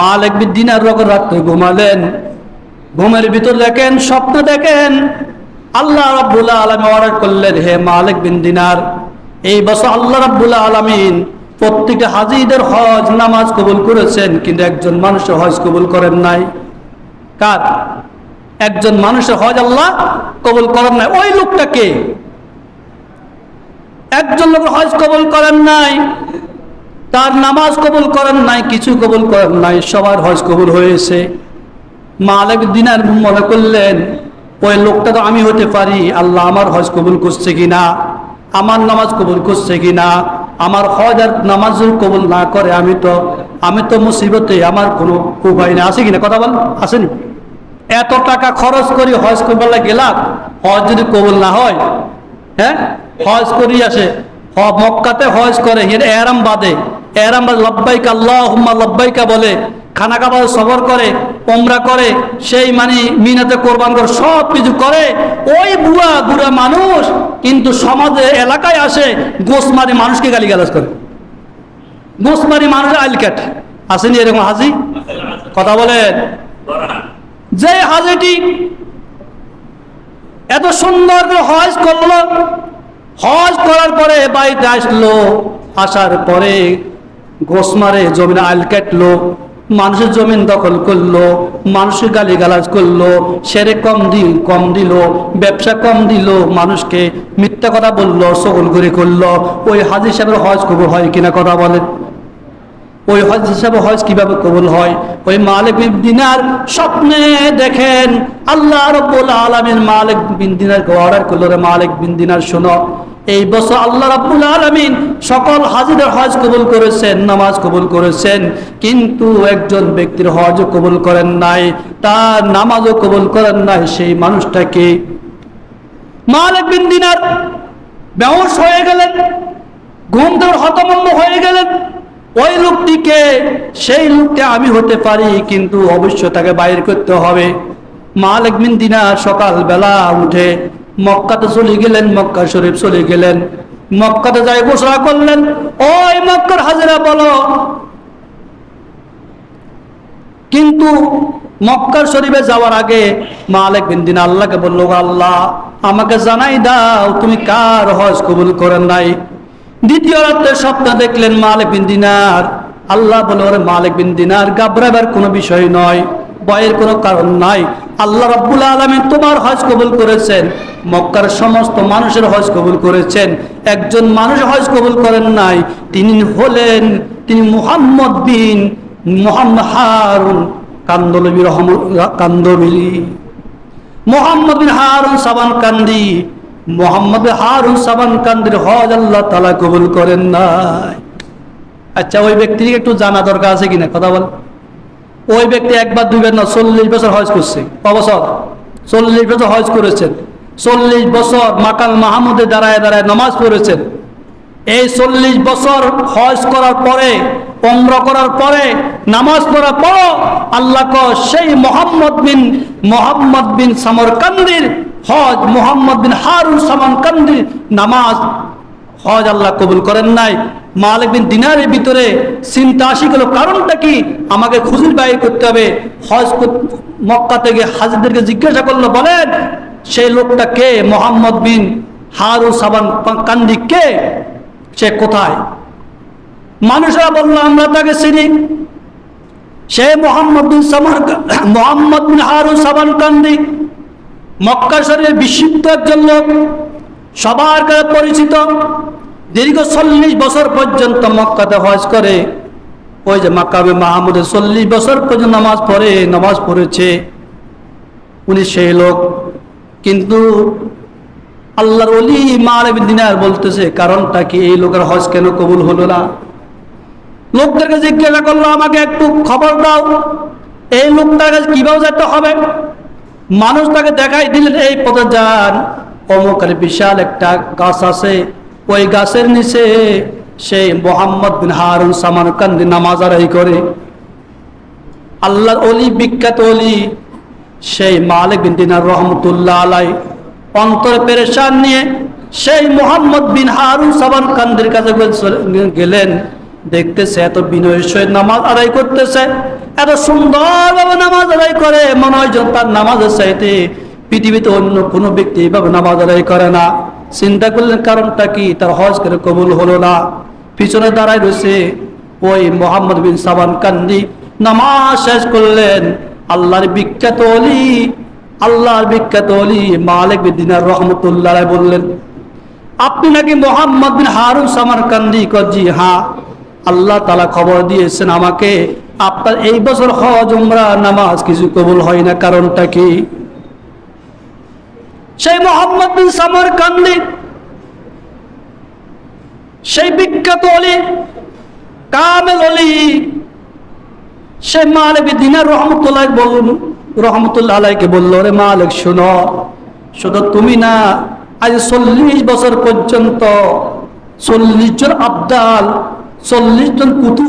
মালিক দিনার রকম রাত্রে ঘুমালেন। ঘুমের ভিতর দেখেন, স্বপ্ন দেখেন। আল্লাহ রাব্বুল্লাহ আলমী অর্ডার করলেন, হে মালিক বিন দিনার এই বছর আল্লাহ রাব্বুল্লাহ আলমিন প্রত্যেকটা হাজিদের হজ নামাজ কবুল করেছেন, কিন্তু একজন মানুষের হজ কবুল করেন নাই। কার? একজন মানুষের হজ আল্লাহ কবুল করেন নাই। ওই লোকটাকে একজন লোক হজ কবুল করেন নাই। তার নামাজ কবুল করেন নাই, কিছু কবুল করেন নাই, সবার হজ কবুল হয়েছে। মালিক দিনার মনে করলেন, ওই লোকটা তো আমি হতে পারি, আল্লাহ আমার হজ কবুল করছে কিনা, আমার নামাজ কবুল করছে কিনা, আমার হজ আর নামাজ কবুল না করে, আমি তো আমি তো মুসিবতে, আমার কোনো উপায় না আছে কিনা? কথা বল আসেনি এত টাকা খরচ করি হজ করবার গেলাম, হজ যদি কবুল না হয় হ্যাঁ? হজ করি আসে মক্কাতে হজ করে, এর এরাম বাদে বাদে লব্বাইকা আল্লাহ হুম্মা লব্বাইকা বলে, খানা কাবাদ সবর করে ওমরা করে, সেই মানে মিনাতে কোরবান করে, সব কিছু করে, ওই বুড়া বুড়া মানুষ কিন্তু সমাজে, এলাকায় আসে গোস মারি মানুষকে গালি গালাজ করে। গোস মারি মানুষের আইল কাটে আসেনি এরকম হাজি? কথা বলেন। যে হাজিটি এত সুন্দর করে হজ করল, হজ করার পরে বাড়িতে আসলো, আসার পরে গোসমারে জমিনে আইল কাটলো, মানুষের জমিন দখল করল, মানুষের গালি গালাজ করল, সেরে কম দিল কম দিল, ব্যবসা কম দিল, মানুষকে মিথ্যা কথা বলল সকল করে করল। ওই হাজির সাহেবের হজ কবুল হয় কিনা কথা বলেন। ওই হজ হিসাবে হজ কীভাবে কবুল হয়? ওই মালিক বিন দিনার স্বপ্নে দেখেন, আল্লাহ রব্বুল আলমীর মালিক বিন দিনারকে অর্ডার করল রে মালিক বিন দিনার, শোনো, এই বছর আল্লাহ রাব্বুল আলমিন সকল হাজিদের হজ কবুল করেছেন, নামাজ কবুল করেছেন, কিন্তু একজন ব্যক্তির হজ কবুল করেন নাই, তার নামাজও কবুল করেন নাই, সেই মানুষটাকে মালিক বিন দিনার হয়ে গেলেন, ঘুম থেকে হতমম্ব হয়ে গেলেন ওই লোকটিকে সেই লোকটা আমি হতে পারি, কিন্তু অবশ্য তাকে বাইর করতে হবে। মালিক বিন দিনার সকালবেলা উঠে মক্কাতে চলে গেলেন, মক্কা শরীফ চলে গেলেন। মক্কাতে যাই ঘোষণা করলেন, ওই মক্কার হাজিরা বলো। কিন্তু মক্কার শরীফে যাওয়ার আগে মালিক বিন দিন আল্লাহকে বলল, আল্লাহ, আমাকে জানাই দাও, তুমি কার হজ কবুল করেন নাই? দ্বিতীয় রাত্রে স্বপ্ন দেখলেন মালিক বিন দিনার। আল্লাহ বলে, ওরে মালিক বিন দিনার গাবরাবার কোনো বিষয় নয়, ভয়ের কোনো কারণ নাই। আল্লাহ রব্বুল আলমী তোমার হজ কবুল করেছেন, মক্কার সমস্ত মানুষের হজ কবুল করেছেন। একজন মানুষ হজ কবুল করেন নাই, তিনি হলেন, তিনি মুহাম্মদ বিন মোহাম্মদ হারুন কান্দলবি রহম কান্দবিলি মোহাম্মদ বিন হারুন সাবান কান্দি মোহাম্মদ হারুন সাবান কান্দির হজ আল্লাহ তালা কবুল করেন নাই। আচ্ছা ওই ব্যক্তিকে একটু জানা দরকার আছে কিনা? কথা বল। ওই ব্যক্তি একবার, দুইবার না, চল্লিশ বছর হজ করছে। অবসর চল্লিশ বছর হজ করেছেন। চল্লিশ বছর মাকাল মাহমুদে দাঁড়ায় দাঁড়ায় নামাজ পড়েছেন। এই চল্লিশ বছর হজ করার পরে অম্র করার পরে, নামাজ পড়ার পর আল্লাহ সেই মোহাম্মদ বিন মোহাম্মদ বিন সামরকান্দির হজ মোহাম্মদ বিন হারুন সামরকান্দির নামাজ হজ আল্লাহ কবুল করেন নাই। মালিক বিন দিনারের ভিতরে চিন্তা আসি গেল, কারণটা কি? আমাকে খুঁজির বাইর করতে হবে। হজ মক্কা থেকে হাজিদেরকে জিজ্ঞাসা করল, বলেন, সেই লোকটা কে? মোহাম্মদ বিন হারু সাবান কান্দি কে? সে কোথায়? মানুষরা বলল, আমরা তাকে চিনি। সে মোহাম্মদ বিন সামান মোহাম্মদ বিন হারু সাবান কান্দি মক্কা শরীরের বিশুদ্ধ একজন লোক, সবার কাছে পরিচিত, দীর্ঘ চল্লিশ বছর পর্যন্ত মক্কাতে হজ করে। ওই যে মাকাবে মাহমুদে চল্লিশ বছর পর্যন্ত নামাজ পড়ে, নামাজ পড়েছে। উনি সেই লোক। কিন্তু আল্লাহর অলি মালেব দিনার বলতেছে, কারণটা কি? এই লোকের হজ কেন কবুল হলো না? লোকদেরকে জিজ্ঞাসা করল, আমাকে একটু খবর দাও। এই লোকটার কাছে কীভাবে যেতে হবে? মানুষ তাকে দেখাই দিলেন, এই পথে যান অমুকের বিশাল একটা গাছ আছে। ওই গাছের নিচে সেই মোহাম্মদ বিন হারুন সামান কান্দি নামাজ আদায় করে। আল্লাহর অলি, বিখ্যাত অলি, সেই মালিক বিন দিনার রহমতুল্লাহ আলাই, অন্তর পেরেশান নিয়ে সেই মোহাম্মদ বিন হারুন সাবান কান্দির কাছে গেলেন। দেখতেছে, এত বিনয়ের সহিত নামাজ আদায় করতেছে, এত সুন্দরভাবে নামাজ আদায় করে, মনে হয় তার নামাজের চাইতে পৃথিবীতে অন্য কোনো ব্যক্তি এইভাবে নামাজ আদায় করে না। চিন্তা করলেন, কারণটা কি? তার হজ করে কবুল হলো না। পিছনে দাঁড়ায় রয়েছে ওই মোহাম্মদ বিন সাবান কান্দি। নামাজ শেষ করলেন, আল্লাহর বিখ্যাত অলি, আল্লাহর বিখ্যাত অলি মালিক বিন দিনার রহমতুল্লাহ বললেন, আপনি নাকি মোহাম্মদ বিন হারুন সামার কান্দি জি হ্যাঁ। আল্লাহ তালা খবর দিয়েছেন আমাকে, আপনার এই বছর হজ, উমরা, নামাজ কিছু কবুল হয় না, কারণটা কি? সেই মোহাম্মদ বিন সামার কান্দি, সেই বিখ্যাত অলি, কামেল অলি, সে মালিক দিনার রহমতুল্লাহ বলুন রহমতুল্লাহ আলাইকে বলল রে মা মালিক, শুনো শুধু তুমি না আজ চল্লিশ বছর পর্যন্ত চল্লিশ জন আবদাল চল্লিশ জন কুতুব